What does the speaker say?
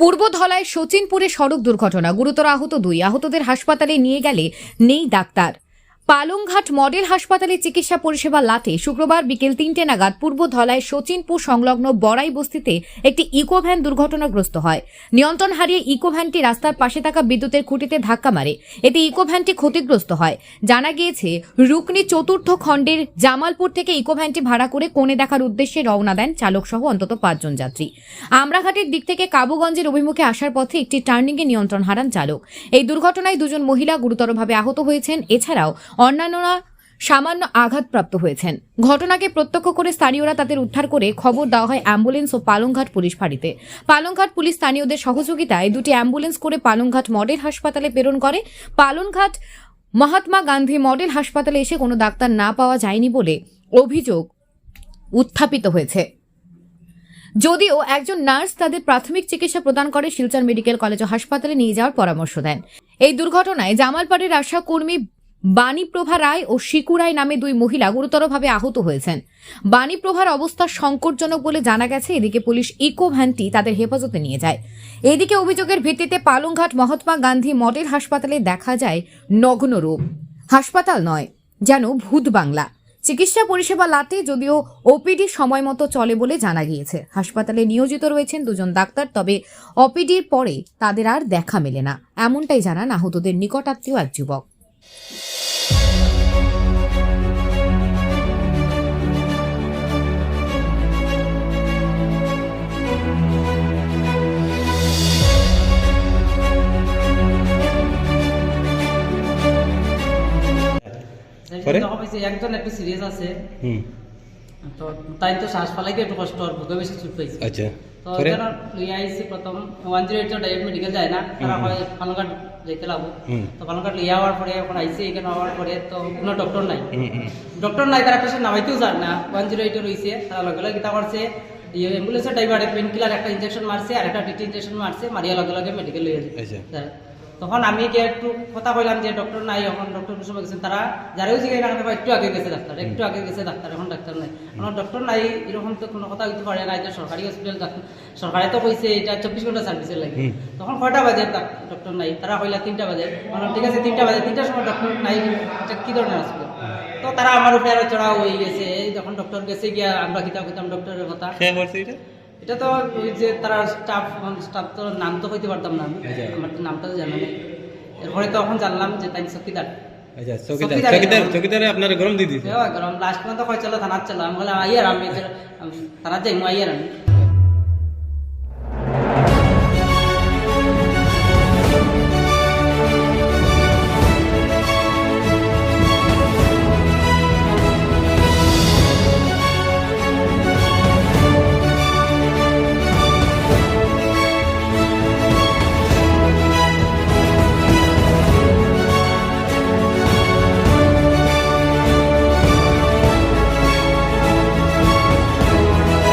পূর্ব ধলায় শচীনপুরে সড়ক দুর্ঘটনা। গুরুতর আহত দুই। আহতদের হাসপাতালে নিয়ে গেলে নেই ডাক্তার। পালংঘাট মডেল হাসপাতালে চিকিৎসা পরিষেবা লাটে শুক্রবার বিকেল তিনটে নাগাদ পূর্ব ধলায় শচীনপুর সংলগ্ন বড়াই বস্তিতে একটি ইকো ভ্যান দুর্ঘটনাগ্রস্ত হয়। নিয়ন্ত্রণ হারিয়ে ইকো ভ্যানটি রাস্তার পাশে থাকা বিদ্যুতের খুঁটিতে ধাক্কা মারে। এতে ইকো ভ্যানটি ক্ষতিগ্রস্ত হয়। জানা গিয়েছে, রুকনি চতুর্থ খণ্ডের জামালপুর থেকে ইকো ভ্যানটি ভাড়া করে কোণে দেখার উদ্দেশ্যে রওনা দেন চালক সহ অন্তত পাঁচজন যাত্রী। আমরাঘাটের দিক থেকে কাবুগঞ্জের অভিমুখে আসার পথে একটি টার্নিংয়ে নিয়ন্ত্রণ হারান চালক। এই দুর্ঘটনায় দুজন মহিলা গুরুতরভাবে আহত হয়েছেন। এছাড়াও অন্যান্যরা সামান্য আঘাতপ্রাপ্ত হয়েছেন। ঘটনাকে প্রত্যক্ষ করে স্থানীয়রা তাদের উদ্ধার করে খবর দেওয়া হয় অ্যাম্বুলেন্স ও পালংঘাট পুলিশ ফাঁড়িতে। পালংঘাট পুলিশ স্থানীয়দের সহযোগিতায় দুটি অ্যাম্বুলেন্স করে পালংঘাট মডেল হাসপাতালে প্রেরণ করে। পালংঘাট মহাত্মা গান্ধী মডেল হাসপাতালে এসে কোনো ডাক্তার না পাওয়া যায়নি বলে অভিযোগ উত্থাপিত হয়েছে। যদিও একজন নার্স তাদের প্রাথমিক চিকিৎসা প্রদান করে, শিলচর মেডিকেল কলেজ ও হাসপাতালে নিয়ে যাওয়ার পরামর্শ দেন। এই দুর্ঘটনায় জামালপাড়ের আশা কর্মী বাণীপ্রভা রায় ও শিকু রায় নামে দুই মহিলা গুরুতরভাবে আহত হয়েছেন। বাণীপ্রভার অবস্থা সংকটজনক বলে জানা গেছে। এদিকে পুলিশ ইকো ভ্যানটি তাদের হেফাজতে নিয়ে যায়। এদিকে অভিযোগের ভিত্তিতে পালংঘাট মহাত্মা গান্ধী মডেল হাসপাতালে দেখা যায় নগ্ন রূপ হাসপাতাল নয়, যেন ভূত বাংলা। চিকিৎসা পরিষেবা লাটে যদিও ওপিডি সময় মতো চলে বলে জানা গিয়েছে। হাসপাতালে নিয়োজিত রয়েছেন দুজন ডাক্তার, তবে ওপিডির পরে তাদের আর দেখা মেলে না। এমনটাই জানান আহতদের নিকটাত্মীয় এক যুবক। পরে? একজন একটু সিরিয়াস আছে। হুম। তো তাই তো শ্বাস ফালাইতে একটু কষ্ট আর বুকে বেশি চুট পাইছে। আচ্ছা তো এখানে লইয়া আইছি প্রথম। One zero eight direct medical যায় না তারা হয় পালংঘাট যেতে লাগবো। তো পালংঘাট লিয়ে আওয়ার পরে এখন আইসি এখানে আওয়ার পরে তো কোনো ডক্টর নাই। ডক্টর নাই তারা পেশেন্ট নামাইতেও যান না। ওয়ান জিরো এইটে রয়েছে তারা লগে লগে কিতা করছে ইয়ে অ্যাম্বুলেন্সের ড্রাইভারে পেন কিলার একটা ইঞ্জেকশন মারছে আর একটা টিটি ইঞ্জেকশন মারছে মারিয়া লগে লগে মেডিকেল লইয়া যায়। আচ্ছা। তখন আমি গিয়ে একটু কথা কইলাম যে ডক্টর নাই এখন ডক্টর সময় গেছেন তারা যারাও জিজ্ঞাসা না করতে একটু আগে গেছে ডাক্তার একটু আগে গেছে ডাক্তার এখন ডাক্তার নাই। এখন ডক্টর নাই এরকম তো কোনো কথা হইতে পারে না এটা সরকারি হসপিটাল সরকারে তো কইছে এটা চব্বিশ ঘণ্টা সার্ভিসের লাগে। তখন কয়টা বাজে ডক্টর নাই তারা কইলা তিনটা বাজে। ঠিক আছে তিনটা বাজে তিনটার সময় ডক্টর নাই এটা কি ধরনের হসপিটাল তো তারা আমার উপরে আরও চড়াও হয়ে গেছে এই যখন ডক্টর গেছে গিয়া আমরা কিতাব কিতাম ডক্টরের কথা। এটা তো ওই যে তারা স্টাফ স্টাফ তো নাম তো হইতে পারতাম না আচ্ছা। আমার তো নামটা তো জানা নেই। এরপরে তখন জানলাম যে তাই চকিদার আচ্ছা চকিদার চকিদার- চকিদার চকিদারে আপনার গরম দিয়ে দিছে গরম। লাস্ট পর্যন্ত কয় চলো থানার চলো। আমি বললাম আইয়ার আমি থানার যাই আইয়ার আমি।